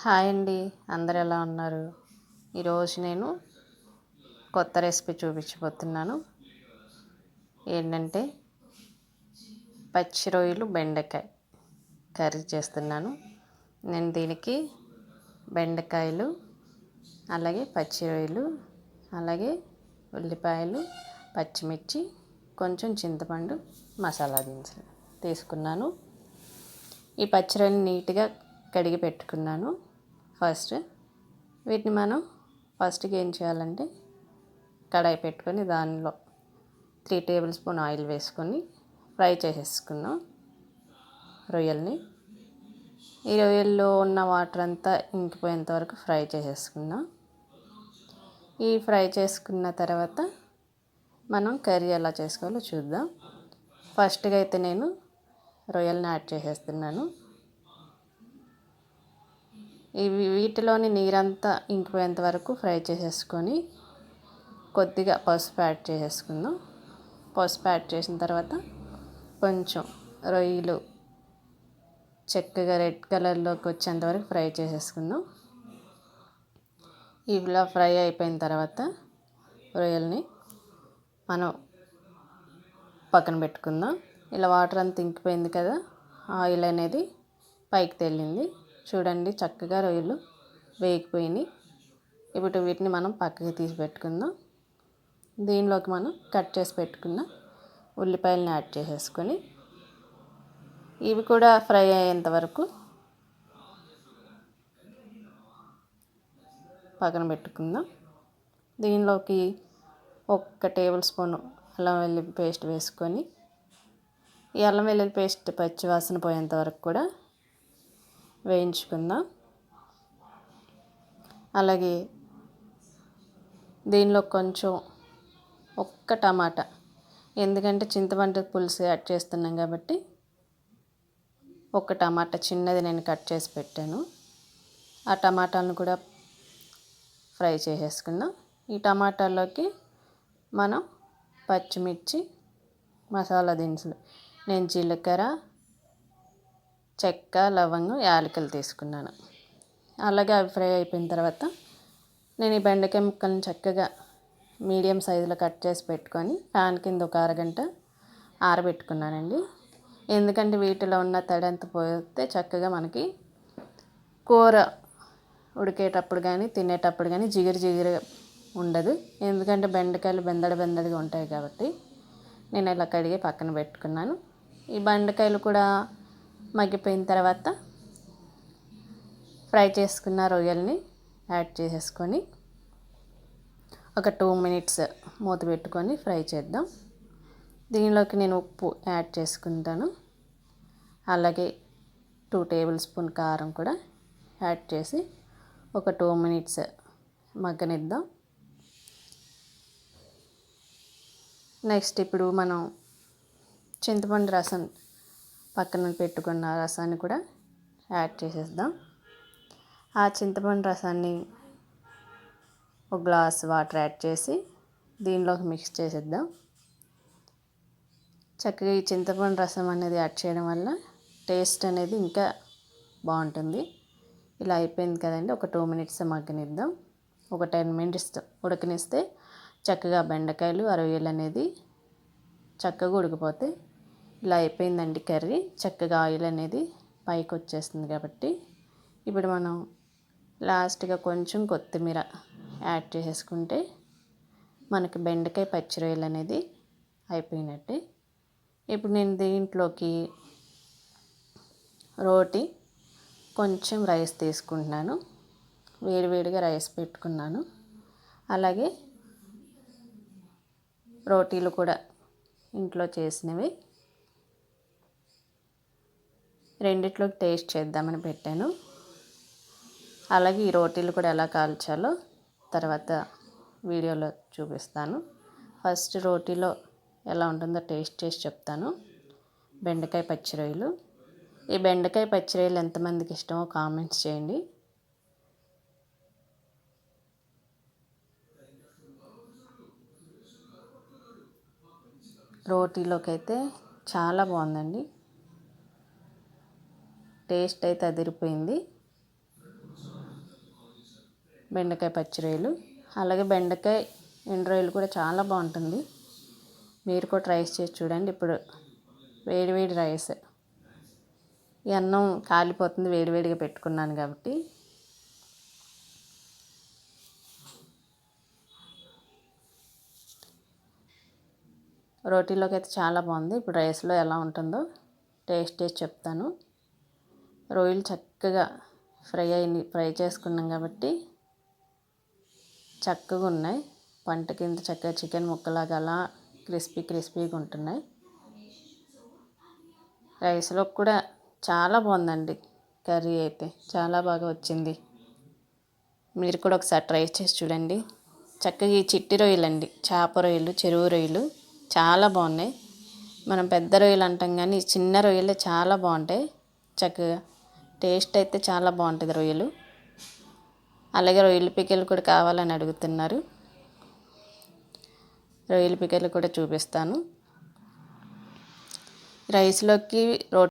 Hi అండి. అందరు ఎలా ఉన్నారు? ఈరోజు నేను కొత్త రెసిపీ చూపించబోతున్నాను. ఏంటంటే పచ్చి రొయ్యలు బెండకాయ కర్రీ చేస్తున్నాను. నేను దీనికి బెండకాయలు అలాగే పచ్చి రొయ్యలు అలాగే ఉల్లిపాయలు పచ్చిమిర్చి కొంచెం చింతపండు మసాలా దినుసులు తీసుకున్నాను. ఈ పచ్చిరొయ్యలు నీట్గా కడిగి పెట్టుకున్నాను. ఫస్ట్ వీటిని మనం ఫస్ట్కి ఏం చేయాలంటే కడాయి పెట్టుకొని దానిలో త్రీ టేబుల్ స్పూన్ ఆయిల్ వేసుకొని ఫ్రై చేసేసుకున్నాం. రొయ్యల్ని. ఈ రొయ్యల్లో ఉన్న వాటర్ అంతా ఇంకిపోయేంత వరకు ఫ్రై చేసేసుకున్నాం. ఈ ఫ్రై చేసుకున్న తర్వాత మనం కర్రీ ఎలా చేసుకోవాలో చూద్దాం. ఫస్ట్గా అయితే నేను రొయ్యల్ని యాడ్ చేసేస్తున్నాను. ఇవి వీటిలోని నీరంతా ఇంకిపోయేంత వరకు ఫ్రై చేసేసుకొని కొద్దిగా పసుపు యాడ్ చేసేసుకుందాం. పసుపు యాడ్ చేసిన తర్వాత కొంచెం రొయ్యలు చక్కగా రెడ్ కలర్లోకి వచ్చేంత వరకు ఫ్రై చేసేసుకుందాం. ఇలా ఫ్రై అయిపోయిన తర్వాత రొయ్యల్ని మనం పక్కన పెట్టుకుందాం. ఇలా వాటర్ అంతా ఇంకిపోయింది కదా ఆయిల్ అనేది పైకి తెల్లింది చూడండి చక్కగా రొయ్యలు వేగిపోయినాయి. ఇప్పుడు వీటిని మనం పక్కకి తీసి పెట్టుకుందాం. దీనిలోకి మనం కట్ చేసి పెట్టుకున్న ఉల్లిపాయలని యాడ్ చేసేసుకొని ఇవి కూడా ఫ్రై అయ్యేంత వరకు పక్కన పెట్టుకుందాం. దీనిలోకి ఒక్క టేబుల్ స్పూన్ అల్లం వెల్లుల్లి పేస్ట్ వేసుకొని ఈ అల్లం వెల్లుల్లి పేస్ట్ పచ్చివాసన పోయేంత వరకు కూడా వేయించుకుందాం. అలాగే దీనిలో కొంచెం ఒక్క టమాటా ఎందుకంటే చింతపండు పులుసు యాడ్ చేస్తున్నాం కాబట్టి ఒక టమాటా చిన్నది నేను కట్ చేసి పెట్టాను. ఆ టమాటాలను కూడా ఫ్రై చేసేసుకుందాం. ఈ టమాటాల్లోకి మనం పచ్చిమిర్చి మసాలా దినుసులు నేను జీలకర్ర చెక్క లవంగం యాలకులు తీసుకున్నాను. అలాగే అవి ఫ్రై అయిపోయిన తర్వాత నేను ఈ బెండకాయ ముక్కలను చక్కగా మీడియం సైజులో కట్ చేసి పెట్టుకొని ఫ్యాన్ కింద ఒక అరగంట ఆరబెట్టుకున్నానండి. ఎందుకంటే వీటిలో ఉన్న తడంత పోతే చక్కగా మనకి కూర ఉడికేటప్పుడు కానీ తినేటప్పుడు కానీ జిగురు జిగురు ఉండదు. ఎందుకంటే బెండకాయలు బెందడ బెందడిగా ఉంటాయి కాబట్టి నేను ఇలా కడిగి పక్కన పెట్టుకున్నాను. ఈ బెండకాయలు కూడా మగ్గిపోయిన తర్వాత ఫ్రై చేసుకున్న రొయ్యల్ని యాడ్ చేసేసుకొని ఒక టూ మినిట్స్ మూత పెట్టుకొని ఫ్రై చేద్దాం. దీనిలోకి నేను ఉప్పు యాడ్ చేసుకుంటాను. అలాగే టూ టేబుల్ స్పూన్ కారం కూడా యాడ్ చేసి ఒక టూ మినిట్స్ మగ్గనిద్దాం. నెక్స్ట్ ఇప్పుడు మనం చింతపండు రసం పక్కన పెట్టుకున్న రసాన్ని కూడా యాడ్ చేసేద్దాం. ఆ చింతపండు రసాన్ని ఒక గ్లాస్ వాటర్ యాడ్ చేసి దీనిలోకి మిక్స్ చేసేద్దాం. చక్కగా ఈ చింతపండు రసం అనేది యాడ్ చేయడం వల్ల టేస్ట్ అనేది ఇంకా బాగుంటుంది. ఇలా అయిపోయింది కదండి. ఒక టూ మినిట్స్ మగ్గనిద్దాం. ఒక టెన్ మినిట్స్ ఉడకనిస్తే చక్కగా బెండకాయలు అరవేలు అనేది చక్కగా ఉడికిపోతాయి. ఇలా అయిపోయిందండి కర్రీ. చక్కగా ఆయిల్ అనేది పైకి వచ్చేస్తుంది కాబట్టి ఇప్పుడు మనం లాస్ట్గా కొంచెం కొత్తిమీర యాడ్ చేసేసుకుంటే మనకి బెండకాయ పచ్చి రొయ్యలు అనేది అయిపోయినట్టే. ఇప్పుడు నేను దీంట్లోకి రోటి కొంచెం రైస్ తీసుకుంటున్నాను. వేడివేడిగా రైస్ పెట్టుకున్నాను. అలాగే రోటీలు కూడా ఇంట్లో చేసినవి. రెండిట్లో టేస్ట్ చేద్దామని పెట్టాను. అలాగే ఈ రోటీలు కూడా ఎలా కాల్చాలో తర్వాత వీడియోలో చూపిస్తాను. ఫస్ట్ రోటీలో ఎలా ఉంటుందో టేస్ట్ చేసి చెప్తాను. బెండకాయ పచ్చిరొయ్యలు. ఈ బెండకాయ పచ్చిరొయ్యలు ఎంతమందికి ఇష్టమో కామెంట్స్ చేయండి. రోటీలోకి అయితే చాలా బాగుందండి. టేస్ట్ అయితే అదిరిపోయింది. బెండకాయ పచ్చి రొయ్యలు అలాగే బెండకాయ ఎండు రొయ్యలు కూడా చాలా బాగుంటుంది. మీరు కూడా ట్రై చేసి చూడండి. ఇప్పుడు వేడివేడి రైస్. ఈ అన్నం కాలిపోతుంది వేడివేడిగా పెట్టుకున్నాను కాబట్టి. రోటీలోకి అయితే చాలా బాగుంది. ఇప్పుడు రైస్లో ఎలా ఉంటుందో టేస్ట్ చేసి చెప్తాను. రొయ్యలు చక్కగా ఫ్రై అయి ఫ్రై చేసుకున్నాం కాబట్టి చక్కగా ఉన్నాయి. పంట కింద చక్కగా చికెన్ ముక్కలాగా అలా క్రిస్పీ క్రిస్పీగా ఉంటున్నాయి. రైస్లో కూడా చాలా బాగుందండి కర్రీ అయితే చాలా బాగా వచ్చింది. మీరు కూడా ఒకసారి ట్రై చేసి చూడండి. చక్కగా ఈ చిట్టి రొయ్యలు అండి చేప రొయ్యలు చెరువు రొయ్యలు చాలా బాగున్నాయి. మనం పెద్ద రొయ్యలు అంటాం కానీ చిన్న రొయ్యలే చాలా బాగుంటాయి. చక్కగా టేస్ట్ అయితే చాలా బాగుంటుంది రొయ్యలు. అలాగే రొయ్యల పికెలు కూడా కావాలని అడుగుతున్నారు. రొయ్యల పికెలు కూడా చూపిస్తాను. రైస్లోకి రో